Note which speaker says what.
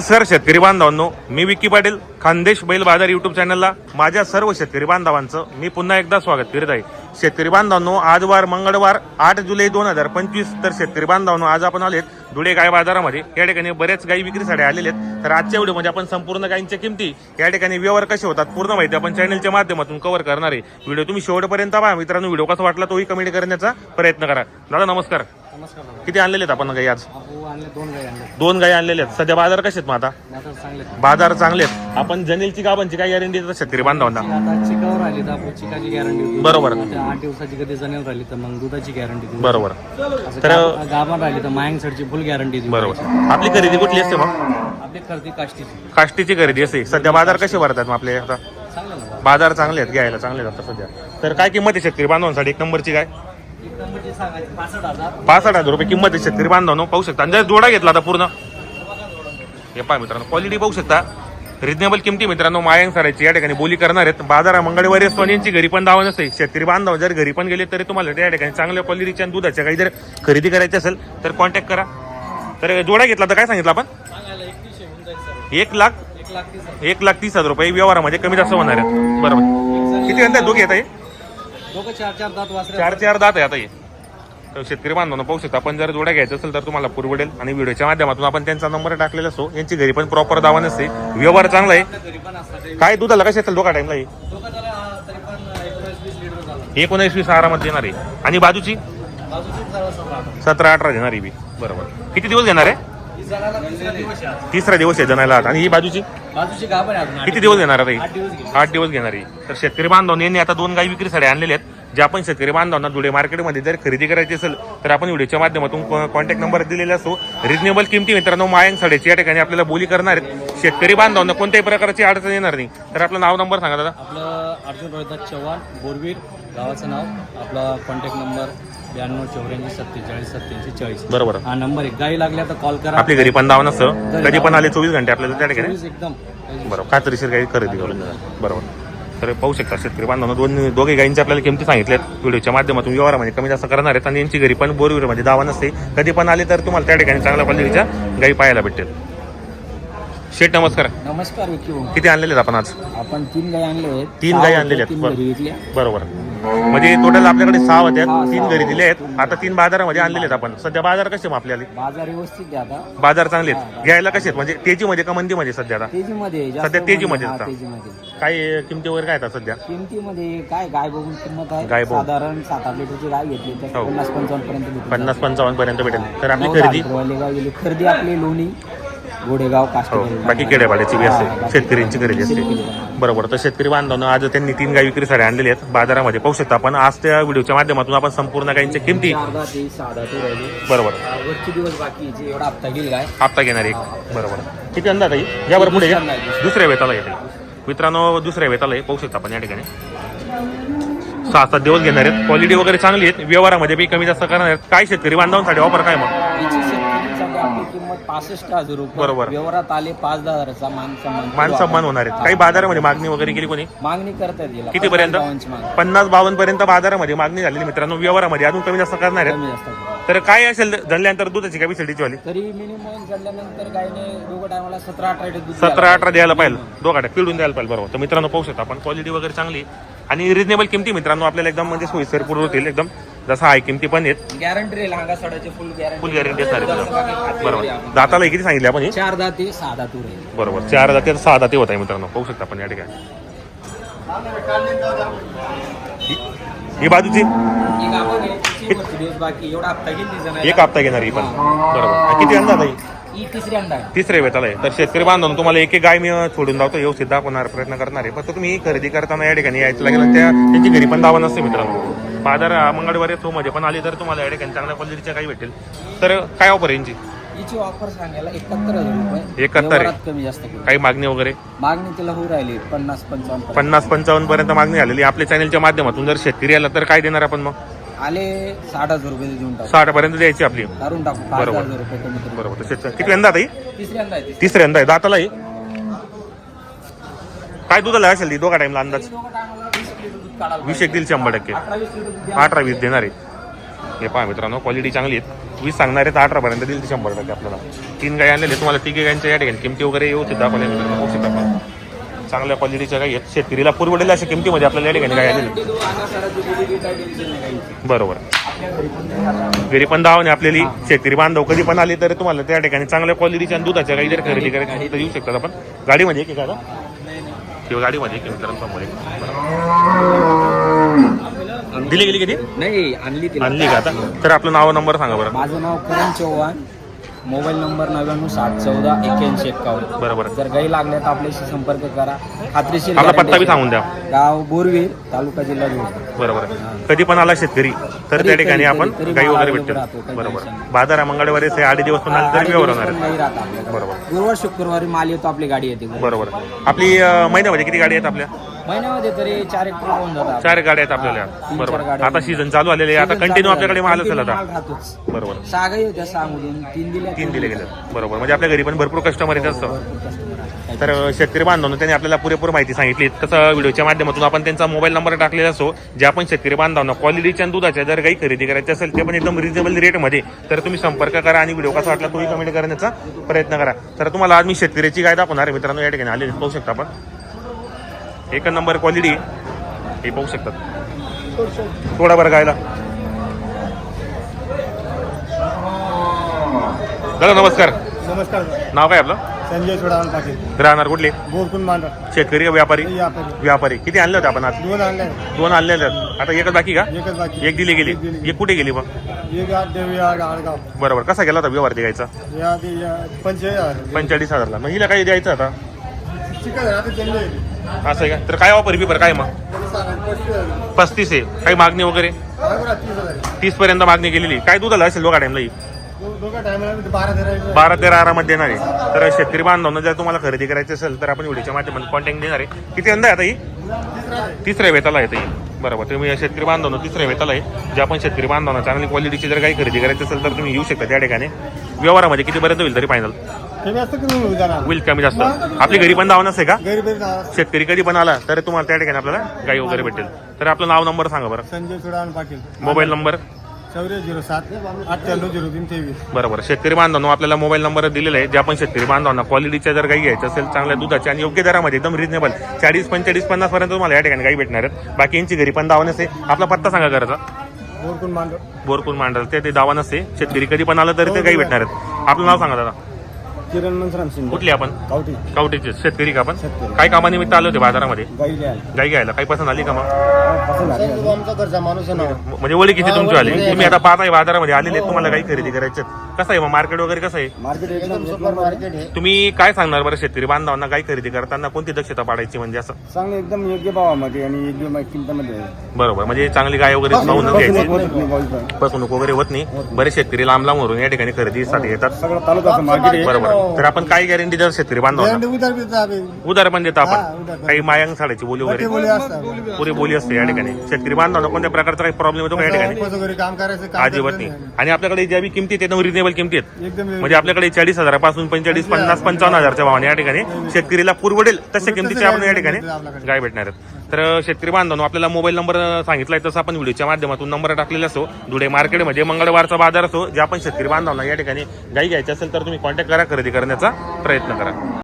Speaker 1: Sir शेतकरी बांधवांनो मी विक्की पाटील खानदेश बैल बाजार युट्यूब चॅनलला माझ्या सर्व शेतकरी बांधवांचं मी पुन्हा एकदा स्वागत करीत आहे. शेतकरी बांधवांनो आज वार मंगळवार आठ जुलै दोन हजार पंचवीस तर शेतकरी बांधवांनो आज आपण आलेत धुळे गाय बाजारामध्ये. या ठिकाणी बरेच गायी विक्रीसाठी आलेले आहेत. तर आजच्या व्हिडिओमध्ये आपण संपूर्ण गायींच्या किमती या ठिकाणी व्यवहार कसे होतात पूर्ण माहिती आपण चॅनलच्या माध्यमातून कव्हर करणार आहे. व्हिडिओ तुम्ही शेवटपर्यंत पहा मित्रांनो व्हिडिओ कसा वाटला तोही कमेंट करण्याचा प्रयत्न करा. दादा नमस्कार.
Speaker 2: नमस्कार दादा.
Speaker 1: किती आणलेले आहेत आपण गाई आज?
Speaker 2: अहो आणले दोन गाई आणले.
Speaker 1: दोन गायी आणलेले आहेत. सध्या बाजार कसे आहेत मग आता?
Speaker 2: आता चांगले
Speaker 1: बाजार चांगले आहेत. आपण जनेलची गावांची काय गॅरंटी देतात शेतकरी बांधवांना?
Speaker 2: आता चिकावर राहिली तर आपण चिकाची गॅरंटी
Speaker 1: बरोबर.
Speaker 2: आता आठ दिवसाची कधी जनेल राहिली तर मग दुधाची गॅरंटी देऊ.
Speaker 1: बरोबर.
Speaker 2: असं
Speaker 1: तर-
Speaker 2: गा- गाभण राहिली तर मायंगसडची फुल गॅरंटी देऊ.
Speaker 1: बरोबर. आपली खरेदी कुठली असते मग?
Speaker 2: आपली खरेदी काष्टीची.
Speaker 1: काष्टीची खरेदी असते. सध्या बाजार कसे भरतात मग आपले आता?
Speaker 2: चांगलं ना
Speaker 1: बाजार. चांगले आहेत घ्यायला चांगले आहेत आता सध्या. तर काय किंमत आहे शेतकरी बांधवांसाठी? एक नंबरची काय?
Speaker 2: एक पासष्ट हजार.
Speaker 1: रुपये किंमत आहे शेतकरी बांधवांनो पाहू शकता. आणि जर जोडा घेतला आता पूर्ण. हे पहा मित्रांनो क्वालिटी पाहू शकता. रिजनेबल किमती मित्रांनो मायांग सारायची. या ठिकाणी बोली करणार आहेत. बाजारा मंगळवारी असतो आणि यांची घरी पण दावा नसते शेतकरी बांधव जर घरी पण गेले तरी तुम्हाला त्या ठिकाणी चांगल्या क्वालिटीच्या आणि दुधाच्या काही जर खरेदी करायची असेल तर कॉन्टॅक्ट करा. तर जोडा घेतला तर काय सांगितलं आपण? एक लाख?
Speaker 2: एक लाख तीस हजार.
Speaker 1: रुपये. व्यवहारामध्ये कमी जास्त होणार आहे बरोबर. किती घंटे दोघे येत आहे
Speaker 2: दोघं चार चार दात वासरे
Speaker 1: चार चार दात आहे आता हे. तर शेतकरी बांधवांना पाहू शकता आपण जर जोड्या घ्यायचं असेल तर तुम्हाला पुरवडेल. आणि व्हिडिओच्या माध्यमातून आपण त्यांचा नंबर टाकलेला असतो. यांची घरी पण प्रॉपर दावा नसते. व्यवहार चांगला आहे. काय दुधाला कशा असेल दोघा टाईमला
Speaker 2: दोघं एकोणीस वीस
Speaker 1: आरामात देणार आहे. आणि बाजूची?
Speaker 2: सतरा
Speaker 1: अठरा देणार आहे बी. बरोबर. किती दिवस घेणार आहे?
Speaker 2: तिसरा दिवस आहे
Speaker 1: जणायला आता. आणि ही बाजूची? किती दिवस घेणार आहे?
Speaker 2: आठ दिवस
Speaker 1: घेणार आहे. तर शेतकरी बांधवांनी यांनी आता दोन गाई विक्रीसाठी आणलेले आहेत. जे आपण शेतकरी बांधवांना धुळे मार्केटमध्ये जर खरेदी करायची असेल तर आपण व्हिडिओच्या माध्यमातून कॉन्टॅक्ट नंबर दिलेला असतो. रिजनेबल किमती मित्रांनो मायंग साडेची या ठिकाणी आपल्याला बोली करणार आहेत. शेतकरी बांधवांना कोणत्याही प्रकारची अडचण येणार नाही. तर आपलं नाव नंबर सांगा दादा.
Speaker 2: आपलं अर्जुन रोहिदास चव्हाण बोरवीर गावाचं नाव. आपला कॉन्टॅक्ट नंबर ब्याण्णव चौऱ्याऐंशी सत्तेचाळीस सत्याऐंशी चाळीस.
Speaker 1: बरोबर.
Speaker 2: हा नंबर आहे गाई लागल्या तर कॉल करा.
Speaker 1: आपली घरी पण दावा नसतं. कधी पण आले चोवीस घंटे आपल्याला त्या ठिकाणी.
Speaker 2: एकदम.
Speaker 1: बरोबर. खात्रीशीर काही खरेदी करून. बरोबर. तर पाहू शकता शेतकरी बांधवांना दोन दोघे गायींचे आपल्याला किमती सांगितल्यात व्हिडिओच्या माध्यमातून व्यवहारामध्ये कमी जास्त करणार आहेत आणि यांची घरी पण बोरवीरमध्ये दावा नसते. कधी पण आले तर तुम्हाला त्या ठिकाणी चांगल्या क्वालिटीच्या गायी पाहायला भेटेल शेठ नमस्कार.
Speaker 2: नमस्कार विकी भाऊ.
Speaker 1: किती आणलेले आहेत आपण आज?
Speaker 2: आपण तीन गाई आणले आहेत.
Speaker 1: तीन गायी आणलेल्या आहेत. बरोबर. म्हणजे टोटल आपल्याकडे सहा होत्या
Speaker 2: हा,
Speaker 1: तीन
Speaker 2: सहा.
Speaker 1: घरी दिले आहेत. आता तीन बाजारामध्ये आणलेले आहेत आपण. सध्या बाजार कसे मग आपल्याला?
Speaker 2: बाजार व्यवस्थित आता.
Speaker 1: बाजार चांगले आहेत. घ्यायला कसे आहेत? म्हणजे तेजीमध्ये का मंदीमध्ये सध्या आता?
Speaker 2: तेजीमध्ये जास्त
Speaker 1: सध्या तेजीमध्ये
Speaker 2: हा,
Speaker 1: आता.
Speaker 2: तेजीमध्ये
Speaker 1: काय किमती वगैरे काय आता सध्या?
Speaker 2: किमतीमध्ये काय गाय बघून किंमत आहे?
Speaker 1: गाय बघून.
Speaker 2: साधारण सात आठ लिटरची गाय घेतली तर
Speaker 1: हो.
Speaker 2: पन्नास पंचावन्न पर्यंत
Speaker 1: पन्नास पंचावन्न पर्यंत भेटेल. तर आपली खरेदी?
Speaker 2: खरेदी आपली लोणी. गोडेगाव
Speaker 1: हो. बाकी खेड्यापाड्याची बी असते. शेतकऱ्यांची खरेदी असते. बरोबर. तर शेतकरी बांधवांना आज त्यांनी तीन गाय विक्रीसाठी आणलेले आहेत. बाजारामध्ये पाहू शकता आपण. आज त्या व्हिडिओच्या माध्यमातून आपण संपूर्ण गायींच्या किमती बरोबर.
Speaker 2: हप्ता
Speaker 1: घेणार एक. बरोबर. किती अंदाज आहे? यावर पुढे. दुसऱ्या वेताला येते. मित्रांनो दुसऱ्या वेताला आहे. पाहू शकता आपण या ठिकाणी. सहा सात दिवस घेणार आहेत. क्वालिटी वगैरे चांगली आहेत. व्यवहारामध्ये बी कमी जास्त करणार आहेत. काय शेतकरी बांधवांसाठी ऑफर काय मग?
Speaker 2: आपली किंमत पासष्ट हजार रुपये.
Speaker 1: बरोबर.
Speaker 2: व्यवहारात आले पाच दहा हजाराचा मान सन्मान.
Speaker 1: मान सन्मान होणार आहेत. काही बाजारामध्ये मागणी वगैरे केली कोणी?
Speaker 2: मागणी करतात याला.
Speaker 1: किती पर्यंत?
Speaker 2: बावनची मागणी.
Speaker 1: पन्नास बावन्न पर्यंत बाजारामध्ये मागणी झालेली मित्रांनो. व्यवहारामध्ये अजून कमी जास्त करणार आहेत.
Speaker 2: कमी जास्त करून.
Speaker 1: तर काय असेल जणल्यानंतर दुधाची कॅपॅसिटीची वाली?
Speaker 2: तरी मिनिमम चढल्यानंतर गायने दोघं टायमाला सतरा अठरा लिटर दूध
Speaker 1: सतरा अठरा द्यायला पाहिजे. दोघाड्या पिळून द्यायला पाहिजे. बरोबर. तर मित्रांनो पाहू शकता आपण. क्वालिटी वगैरे चांगली. आणि रिजनेबल किमती मित्रांनो आपल्याला एकदम म्हणजे सोयीस्कर पूर्ण होतील एकदम जसं हाय किमती पण आहेत.
Speaker 2: गॅरंटी राहील हांगा सडाची फुल गॅरंटी
Speaker 1: फुल गॅरंटी असणार आहे मित्रांनो. बरोबर. दाताला किती सांगितले आपण हे?
Speaker 2: चार दाते सहा दातू राहील
Speaker 1: बरोबर. चार दाते सहा दाते होत आहे मित्रांनो. पाहू शकता आपण या ठिकाणी. ही- ही बाजूची?
Speaker 2: एक आपण आहे, तिची वरची दिवस बाकी एवढा हप्ता गेली जण
Speaker 1: एक हप्ता घेणार ही पण. बरोबर. किती अंदाज आहे?
Speaker 2: ही तिसरी अंडा आहे
Speaker 1: तिसरे वेताला आहे. तर शेतकरी बांधून तुम्हाला एक एक गाय मी सोडून दावतो व्यवस्थित दाखवणार प्रयत्न करणार आहे. फक्त तुम्ही खरेदी करताना या ठिकाणी यायचं लागेल त्या त्यांची घरी पण दावा नसते मित्रांनो. बाजार मंगळवारी तो मध्ये पण आली तर तुम्हाला या ठिकाणी चांगल्या क्वालिटीच्या काही भेटेल. तर काय ऑफर यांची?
Speaker 2: हिची ऑफर सांगायला एकाहत्तर हजार रुपये.
Speaker 1: 71 आहे.
Speaker 2: व्यवहारात कमी जास्त करू
Speaker 1: काही मागणी वगैरे?
Speaker 2: मागणी तिला होऊ राहिली पन्नास पंचावन्न पर्यंत.
Speaker 1: पन्नास पंचावन्न पर्यंत मागणी झालेली. आपल्या चॅनलच्या माध्यमातून जर शेतकरी आला तर काय देणार आपण मग?
Speaker 2: आले साठ हजार रुपये देऊन टाकू.
Speaker 1: साठ पर्यंत द्यायची आपली.
Speaker 2: काढून टाकू. पाच
Speaker 1: बरोबर.
Speaker 2: हजार रुपये कमी करू
Speaker 1: बरोबर. तर शेतकरी किती यंदा आता ही?
Speaker 2: तिसऱ्यांदा आहे.
Speaker 1: तिसऱ्यांदा. आहे. दाताला ही? काय दुधाला असेल ती? दोघा टाइमला अंदाज.
Speaker 2: दोघं दूध काढायला
Speaker 1: वीस एक दिल शंभर टक्के.
Speaker 2: अठरा वीस
Speaker 1: देणार आहे. हे पहा मित्रांनो क्वालिटी चांगली आहे वीस सांगणार आहेत अठरापर्यंत दिली ती शंभर टक्के आपल्याला. तीन गाय आणलेले आहेत. तुम्हाला तिघे गायांच्या या ठिकाणी किमती वगैरे व्यवस्थित दाखवल्या मित्रांनो. बघू शकता आपण. चांगल्या क्वालिटीच्या गाई आहेत. शेतकरीला पुरवडेल अशा किमतीमध्ये आपल्याला या ठिकाणी गाय आलेली बरोबर. घरी पण दावणे आपल्याली. शेतकरी बांधव कधी पण आले तर तुम्हाला त्या ठिकाणी चांगल्या क्वालिटीच्या दुधाच्या गाई जर खरेदी करायची तर येऊ शकतात आपण. गाडीमध्ये एक आता? किंवा गाडीमध्ये एक आहे मित्रांनो समोर एक. बरं. दिली गेली किती
Speaker 2: नाही आणली ती
Speaker 1: आणली का आता तर आपलं नाव नंबर सांगा बरं
Speaker 2: माझं नाव करण चव्हाण मोबाईल नंबर नव्याण्णव सात चौदा एक्क्याऐंशी एक्कावन्न.
Speaker 1: बरोबर.
Speaker 2: जर गाई लागल्या तर आपल्याशी संपर्क करा. खात्रीशीर
Speaker 1: आपला पत्ता बी
Speaker 2: guarantee
Speaker 1: सांगून द्या.
Speaker 2: गाव बोरवीर तालुका जिल्हा धुळे.
Speaker 1: बरोबर. कधी पण आला शेतकरी तर त्या ठिकाणी आपण गाई वगैरे
Speaker 2: काही
Speaker 1: बरोबर. बाजार मंगळवारी ते आठ दिवस पण आले तरी व्यवहार होणार.
Speaker 2: पण
Speaker 1: आहे
Speaker 2: नाही राहत आपल्याकडे.
Speaker 1: बरोबर.
Speaker 2: गुरुवार शुक्रवारी माल येतो आपली गाडी येते.
Speaker 1: बरोबर. आपली अं, महिन्यामध्ये किती गाडी आहेत आपल्या?
Speaker 2: महिन्यामध्ये तरी चार एक ट्रिप होऊन जातात.
Speaker 1: चार गाड्या आहेत आपल्याला. बरोबर.
Speaker 2: गाड्या.
Speaker 1: आता सीझन चालू आलेले आहे. आता कंटिन्यू आपल्याकडे. माल असेल आता.
Speaker 2: राहतोच.
Speaker 1: बरोबर.
Speaker 2: सहा गाई होत्या तीन दिल्या
Speaker 1: तीन दिले गेले बरोबर. म्हणजे आपल्या घरी पण भरपूर कस्टमर येत असतं
Speaker 2: कस्टमर आहे
Speaker 1: तर शेतकरी बांधवांनो त्यांनी आपल्याला पुरेपूर माहिती सांगितली तसं व्हिडिओच्या माध्यमातून आपण त्यांचा मोबाईल नंबर टाकलेला असो जे आपण शेतकरी बांधवांना क्वालिटीच्या आणि दुधाच्या जर काही खरेदी करायची असेल ते पण एकदम रिजनेबल रेटमध्ये तर तुम्ही संपर्क करा आणि व्हिडिओ कसा वाटला तोही कमेंट करण्याचा प्रयत्न करा. तर तुम्हाला आज मी शेतकऱ्याची गाय दाखवणार आहे. मित्रांनो या ठिकाणी आलेली पाहू शकता आपण. एक नंबर क्वालिटी हे पाहू शकतात. थोडा बरं गायला. दादा नमस्कार.
Speaker 3: नमस्कार
Speaker 1: नाव काय आपलं?
Speaker 3: संजय सोडावून पाटील.
Speaker 1: राहणार कुठले?
Speaker 3: बोरकून मांडा
Speaker 1: शेतकरी का व्यापारी?
Speaker 3: व्यापारी.
Speaker 1: व्यापारी. किती आणले होते आपण आज?
Speaker 3: दोन आणले
Speaker 1: दोन आणले आहेत आता एकच बाकी का?
Speaker 3: एकच बाकी.
Speaker 1: एक दिली गेली.
Speaker 3: एक
Speaker 1: कुठे गेली मग? बरोबर. कसा गेला होता व्यवहार द्यायचा
Speaker 3: पंचेचाळीस
Speaker 1: हजारला. मग हिला काही द्यायचं आता? असं आहे का? तर काय वापर बिपर काय मग? पस्तीस आहे. काही मागणी वगैरे?
Speaker 3: तीस
Speaker 1: पर्यंत मागणी केलेली काय दुधाला असेल दोघा टाइमला ही?
Speaker 3: बारा तेरा
Speaker 1: आरामात देणार आहे. तर शेतकरी बांधवांना जर तुम्हाला खरेदी करायची असेल तर आपण व्हिडिओच्या माध्यमातून कॉन्टॅक्ट देणार आहे. किती यंदा आता ही? तिसऱ्या वेताला येते बरोबर. तुम्ही शेतकरी बांधवांना तिसऱ्या वेताला आहे. जे आपण शेतकरी बांधवांना चांगली क्वालिटीची जर काही खरेदी करायची असेल तर तुम्ही येऊ शकता त्या ठिकाणी. व्यवहारामध्ये कितीपर्यंत होईल तरी फायनल होईल कमी जास्त. आपली घरी पण धावणच आहे का. शेतकरी कधी पण आला तर तुम्हाला त्या ठिकाणी आपल्याला गाई वगैरे भेटेल. तर आपलं नाव नंबर सांगा बरं.
Speaker 3: संजय सोडावून पाटील.
Speaker 1: Mobile number?
Speaker 3: चौऱ्या झिरो सात अठ्ठ्याण्णव झिरो तीन तेवीस.
Speaker 1: बरोबर. शेतकरी बांधवांनो आपल्याला मोबाईल नंबर दिलेला आहे. जे आपण शेतकरी बांधवांना क्वालिटीच्या जर गाई घ्यायचं असेल चांगल्या दुधाच्या आणि योग्य दरामध्ये एकदम रिजनेबल चाळीस पंचेचाळीस पन्नास पर्यंत तुम्हाला या ठिकाणी गाई भेटणार आहेत. बाकी यांची घरी पण दावा नसते आपला पत्ता सांगा घराचा.
Speaker 3: बोरकून मांडव.
Speaker 1: बोरकून मांडल ते ते दावा नसते शेतकरी कधी पण आलं तरी ते गाई भेटणार आहेत. आपलं नाव सांगा दादा.
Speaker 3: किरण मनसराम शिंदे.
Speaker 1: कुठली आपण?
Speaker 3: कावटी
Speaker 1: कवटीचे शेतकरी का आपण?
Speaker 3: शेतकरी.
Speaker 1: काय कामानिमित्त आले होते बाजारामध्ये?
Speaker 3: गाई द्याल
Speaker 1: गाई घ्यायला. काही पसंत आली का मग?
Speaker 3: आमचा घरचा माणूस आहे ना.
Speaker 1: म्हणजे ओळखीचे तुमची आले. तुम्ही आता पाहताय बाजारामध्ये आलेले तुम्हाला काही खरेदी करायचे कसं आहे मग? मार्केट वगैरे कसं आहे?
Speaker 3: मार्केट एकदम सुपर मार्केट आहे.
Speaker 1: तुम्ही काय सांगणार बरं शेतकरी बांधवांना काही खरेदी करताना कोणती दक्षता पाडायची म्हणजे असं?
Speaker 3: चांगलं एकदम योग्य भावामध्ये आणि योग्य किमतीमध्ये
Speaker 1: बरोबर. म्हणजे चांगली गाय वगैरे पाहूनच घ्यायची. फसवणूक वगैरे होत नाही. बरेच शेतकरी लांब लांब वरून या ठिकाणी खरेदीसाठी येतात.
Speaker 3: तालुक्याचं मार्केट आहे.
Speaker 1: बरोबर. तर आपण काय गॅरंटी देतात शेतकरी बांधवांना?
Speaker 3: उधार बिधार
Speaker 1: उदार पण देतो
Speaker 3: हा,
Speaker 1: आपण
Speaker 3: उधार.
Speaker 1: काही मायांग साडाची बोली वगैरे.
Speaker 3: बोली असतात.
Speaker 1: पुरी बोली असते या ठिकाणी. शेतकरी बांधवांना कोणत्या प्रकारचा काही प्रॉब्लेम येतो का या ठिकाणी?
Speaker 3: कसं घरी काम करायचं काम
Speaker 1: अजिबात नाही. आणि आपल्याकडे ज्या बी किमती आहेत एकदम रिजनेबल किमती आहेत.
Speaker 3: एकदम
Speaker 1: म्हणजे आपल्याकडे चाळीस हजारापासून पंचेचाळीस पन्नास पंचावन्न हजारच्या भावाने या ठिकाणी शेतकरीला पुरवडेल तशा किमतीचे आपण या ठिकाणी गाय भेटणार आहेत. तर शेतकरी बांधवांनो आपल्याला मोबाईल नंबर सांगितलाय तसं आपण व्हिडिओच्या माध्यमातून नंबर टाकलेला असो धुळे म्हणजे मंगळवारचा बाजार असो जे आपण शेतकरी बांधवांना या ठिकाणी गाई घ्यायची असेल तर तुम्ही कॉन्टॅक्ट करा खरेदी करण्याचा प्रयत्न करा.